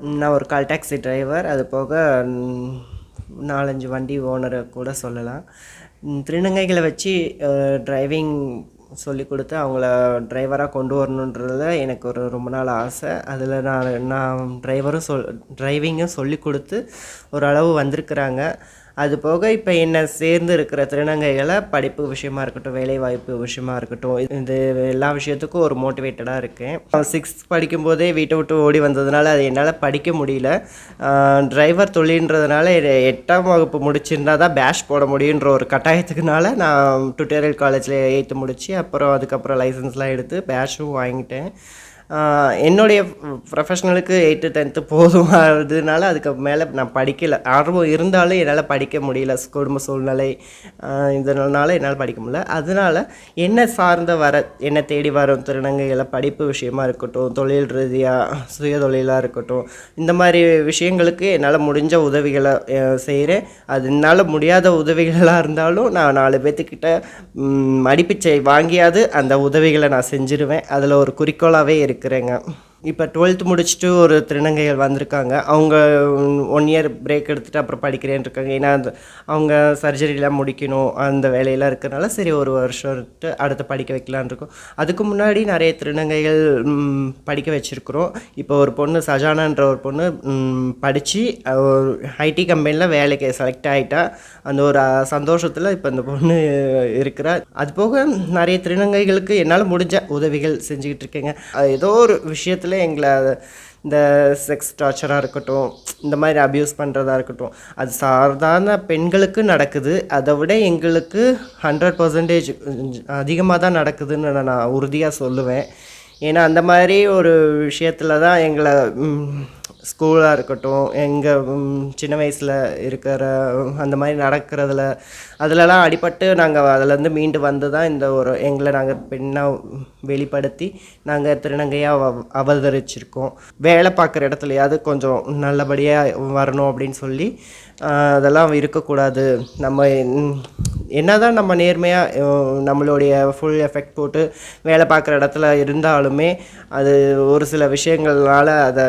நான் ஒரு call taxi driver அது போக நாலஞ்சு வண்டி ஓனரை கூட சொல்லலாம். திருநங்கைகளை வச்சு டிரைவிங் சொல்லி கொடுத்து அவங்கள டிரைவராக கொண்டு வரணுன்றதுல எனக்கு ஒரு ரொம்ப நாள் ஆசை. அதில் நான் நான் டிரைவரும் சொல் டிரைவிங்கும் சொல்லி கொடுத்து ஓரளவு வந்திருக்கிறாங்க. அது போக இப்போ என்ன சேர்ந்து இருக்கிற திருநங்கைகளை படிப்பு விஷயமா இருக்கட்டும் வேலைவாய்ப்பு விஷயமா இருக்கட்டும் இது எல்லா விஷயத்துக்கும் ஒரு மோட்டிவேட்டடாக இருக்கேன். சிக்ஸ்த் படிக்கும்போதே வீட்டை விட்டு ஓடி வந்ததுனால அது என்னால் படிக்க முடியல. டிரைவர் தொழில்ன்றதுனால எட்டாம் வகுப்பு முடிச்சிருந்தா தான் பேஷ் போட முடியுன்ற ஒரு கட்டாயத்துக்குனால நான் டுட்டோரியல் காலேஜில் எயித்து முடித்து அப்புறம் அதுக்கப்புறம் லைசன்ஸ்லாம் எடுத்து பேஷும் வாங்கிட்டேன். என்னுடைய ப்ரொஃபஷ்னலுக்கு எயித்து டென்த்து போதுமானதுனால அதுக்கு மேலே நான் படிக்கலை. ஆர்வம் இருந்தாலும் என்னால் படிக்க முடியல. குடும்ப சூழ்நிலை இதனால என்னால் படிக்க முடியல. அதனால் என்ன சார்ந்த வர என்னை தேடி வரும் திருநங்கைகளை படிப்பு விஷயமா இருக்கட்டும் தொழில் ரீதியாக சுய தொழிலாக இருக்கட்டும் இந்த மாதிரி விஷயங்களுக்கு என்னால் முடிஞ்ச உதவிகளை செய்கிறேன் அது என்னால் முடியாத உதவிகளாக இருந்தாலும் நான் நாலு பேர்த்துக்கிட்ட மடிப்பிச்சை வாங்கியாவது அந்த உதவிகளை நான் செஞ்சிருவேன். அதில் ஒரு குறிக்கோளாகவே இருக்குது இருக்கிறேங்க இப்போ டுவெல்த் முடிச்சுட்டு ஒரு திருநங்கைகள் வந்திருக்காங்க. அவங்க ஒன் இயர் பிரேக் எடுத்துகிட்டு அப்புறம் படிக்கிறேன்னு இருக்காங்க. ஏன்னா அந்த அவங்க சர்ஜரிலாம் முடிக்கணும் அந்த வேலையெல்லாம் இருக்கிறனால சரி ஒரு வருஷம் அடுத்து படிக்க வைக்கலான்னு இருக்கோம். அதுக்கு முன்னாடி நிறைய திருநங்கைகள் படிக்க வச்சுருக்குறோம். இப்போ ஒரு பொண்ணு சஜானான்ற ஒரு பொண்ணு படித்து ஒரு ஐடி கம்பெனியில் வேலைக்கு செலக்ட் ஆகிட்டா அந்த ஒரு சந்தோஷத்தில் இப்போ அந்த பொண்ணு இருக்கிறா. அது போக நிறைய திருநங்கைகளுக்கு என்னால் முடிஞ்ச உதவிகள் செஞ்சுக்கிட்டு இருக்கேங்க. அது ஏதோ ஒரு விஷயத்தில் எங்களை இந்த செக்ஸ் டார்ச்சராக இருக்கட்டும் இந்த மாதிரி அப்யூஸ் பண்ணுறதா இருக்கட்டும் அது சாதாரண பெண்களுக்கு நடக்குது. அதை விட எங்களுக்கு ஹண்ட்ரட் பர்சன்டேஜ் அதிகமாக தான் நடக்குதுன்னு நான் நான் உறுதியாக சொல்லுவேன். ஏன்னா அந்த மாதிரி ஒரு விஷயத்தில் தான் எங்களை ஸ்கூலாக இருக்கட்டும் எங்கள் சின்ன வயசில் இருக்கிற அந்த மாதிரி நடக்கிறதுல அதிலலாம் அடிபட்டு நாங்கள் அதுலேருந்து மீண்டு வந்து தான் இந்த ஒரு எங்களை நாங்கள் பெண்ணாக வெளிப்படுத்தி நாங்கள் திருநங்கையாக அவ அவதரிச்சிருக்கோம். வேலை பார்க்குற இடத்துலையாவது கொஞ்சம் நல்லபடியாக வரணும் அப்படின்னு சொல்லி அதெல்லாம் இருக்கக்கூடாது. நம்ம என்ன என்னதான் நம்ம நேர்மையாக நம்மளுடைய ஃபுல் எஃபெக்ட் போட்டு வேலை பார்க்குற இடத்துல இருந்தாலுமே அது ஒரு சில விஷயங்கள்னால அதை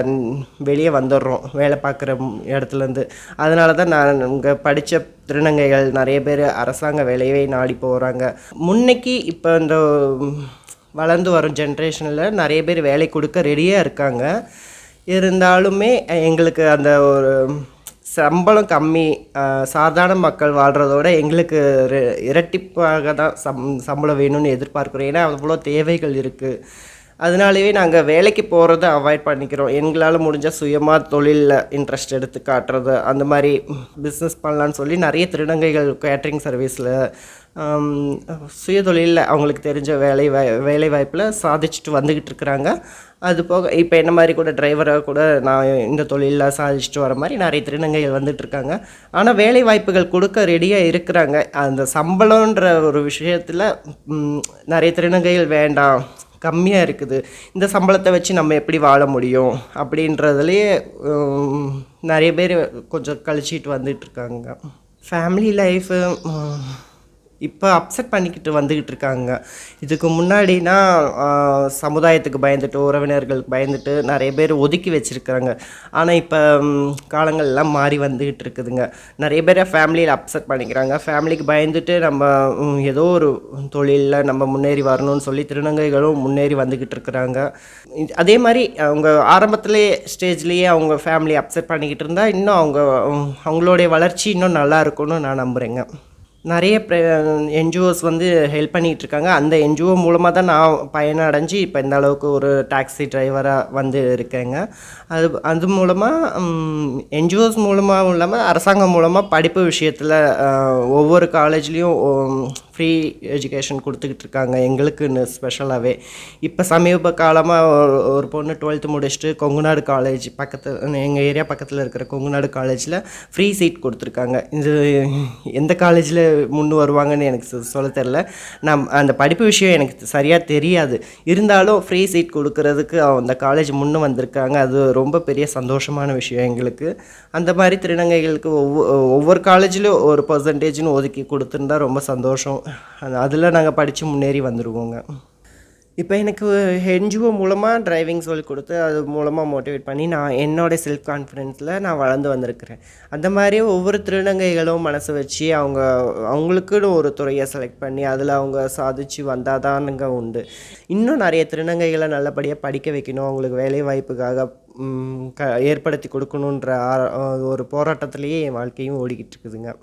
வெளியே வந்துடுறோம் வேலை பார்க்குற இடத்துலேருந்து. அதனால தான் நான் இங்கே படித்த திருநங்கைகள் நிறைய பேர் அரசாங்க வேலையவே நாடி போகிறாங்க முன்னைக்கு இப்போ இந்த வளர்ந்து வரும் ஜென்ரேஷனில் நிறைய பேர் வேலை கொடுக்க ரெடியாக இருக்காங்க. இருந்தாலுமே எங்களுக்கு அந்த ஒரு சம்பளம் கம்மி சாதாரண மக்கள் வாழ்கிறதோட எங்களுக்கு இரட்டிப்பாக தான் சம் சம்பளம் வேணும்னு எதிர்பார்க்குறோம். ஏன்னா அவ்வளோ தேவைகள் இருக்குது அதனாலேயே நாங்கள் வேலைக்கு போகிறத அவாய்ட் பண்ணிக்கிறோம். எங்களால் முடிஞ்சால் சுயமாக தொழிலில் இன்ட்ரெஸ்ட் எடுத்து காட்டுறது அந்த மாதிரி பிஸ்னஸ் பண்ணலான்னு சொல்லி நிறைய திருநங்கைகள் கேட்ரிங் சர்வீஸில் சுயதொழிலில் அவங்களுக்கு தெரிஞ்ச வேலை வாய் வேலை வாய்ப்பில் சாதிச்சுட்டு வந்துக்கிட்டு இருக்கிறாங்க. அது போக இப்போ என்ன மாதிரி கூட டிரைவராக கூட நான் இந்த தொழிலில் சாதிச்சுட்டு வர மாதிரி நிறைய திருநங்கைகள் வந்துட்டுருக்காங்க ஆனால் வேலை வாய்ப்புகள் கொடுக்க ரெடியாக இருக்கிறாங்க. அந்த சம்பளன்ற ஒரு விஷயத்தில் நிறைய திருநங்கைகள் வேண்டாம். கம்மியாக இருக்குது. இந்த சம்பளத்தை வச்சு நம்ம எப்படி வாழ முடியும்? அப்படின்றதுலேயே நிறைய பேர் கொஞ்சம் கழிச்சிட்டு வந்துட்டுருக்காங்க ஃபேமிலி லைஃபு இப்போ அப்செட் பண்ணிக்கிட்டு வந்துக்கிட்டு இருக்காங்க. இதுக்கு முன்னாடினா சமுதாயத்துக்கு பயந்துட்டு உறவினர்களுக்கு பயந்துட்டு நிறைய பேர் ஒதுக்கி வச்சுருக்குறாங்க. ஆனால் இப்போ காலங்கள்லாம் காலங்கள் எல்லாம் மாறி வந்துக்கிட்டு இருக்குதுங்க. நிறைய பேரை ஃபேமிலியில் அப்செட் பண்ணிக்கிறாங்க. ஃபேமிலிக்கு பயந்துட்டு நம்ம ஏதோ ஒரு தொழிலில் நம்ம முன்னேறி வரணும்னு சொல்லி திருநங்கைகளும் முன்னேறி வந்துக்கிட்டு இருக்கிறாங்க. அதே மாதிரி அவங்க ஆரம்பத்திலே ஸ்டேஜ்லேயே அவங்க ஃபேமிலி அப்செட் பண்ணிக்கிட்டு இருந்தால் இன்னும் அவங்க அவங்களுடைய வளர்ச்சி இன்னும் நல்லா இருக்கும்னு நான் நம்புகிறேங்க நிறைய என்ஜிஓஸ் வந்து ஹெல்ப் பண்ணிகிட்ருக்காங்க அந்த என்ஜிஓ மூலமாக தான் நான் பயனடைஞ்சு இப்போ இந்த அளவுக்கு ஒரு டாக்ஸி டிரைவராக வந்து இருக்கேங்க. அது அது மூலமாக என்ஜிஓஸ் மூலமாகவும் இல்லாமல் அரசாங்கம் மூலமாக படிப்பு விஷயத்தில் ஒவ்வொரு காலேஜ்லேயும் ஃப்ரீ எஜுகேஷன் கொடுத்துக்கிட்டு இருக்காங்க எங்களுக்குன்னு ஸ்பெஷலாகவே இப்போ சமீப காலமாக ஒரு பொண்ணு டுவெல்த்து முடிச்சுட்டு கொங்குநாடு காலேஜ் பக்கத்தில் எங்கள் ஏரியா பக்கத்தில் இருக்கிற கொங்குநாடு காலேஜில் ஃப்ரீ சீட் கொடுத்துருக்காங்க. இது எந்த காலேஜில் முன்னு வருவாங்கன்னு எனக்கு சொ- சொல்ல தெரில நான் அந்த படிப்பு விஷயம் எனக்கு சரியாக தெரியாது. இருந்தாலும் ஃப்ரீ சீட் கொடுக்கறதுக்கு அந்த காலேஜ் முன்னு வந்திருக்காங்க. அது ரொம்ப பெரிய சந்தோஷமான விஷயம் எங்களுக்கு. அந்த மாதிரி திருநங்கைகளுக்கு ஒவ்வொரு ஒவ்வொரு காலேஜ்லையும் ஒரு பர்சன்டேஜ்னு ஒதுக்கி கொடுத்துருந்தா ரொம்ப சந்தோஷம். அதில் நாங்கள் படித்து முன்னேறி வந்துடுவோங்க இப்போ எனக்கு என்ஜிஓ மூலமாக டிரைவிங் சொல்லி கொடுத்து அது மூலமாக மோட்டிவேட் பண்ணி நான் என்னோட செல்ஃப் கான்ஃபிடென்ஸில் நான் வளர்ந்து வந்திருக்கிறேன். அந்த மாதிரி ஒவ்வொரு திருநங்கைகளும் மனசு வச்சு அவங்க அவங்களுக்குன்னு ஒரு துறையை செலக்ட் பண்ணி அதில் அவங்க சாதிச்சு வந்தால் தானுங்க உண்டு. இன்னும் நிறைய திருநங்கைகளை நல்லபடியாக படிக்க வைக்கணும். அவங்களுக்கு வேலை வாய்ப்புக்காக க ஏற்படுத்தி கொடுக்கணுன்ற ஆ- ஒரு போராட்டத்திலேயே என் வாழ்க்கையும் ஓடிக்கிட்டு இருக்குதுங்க.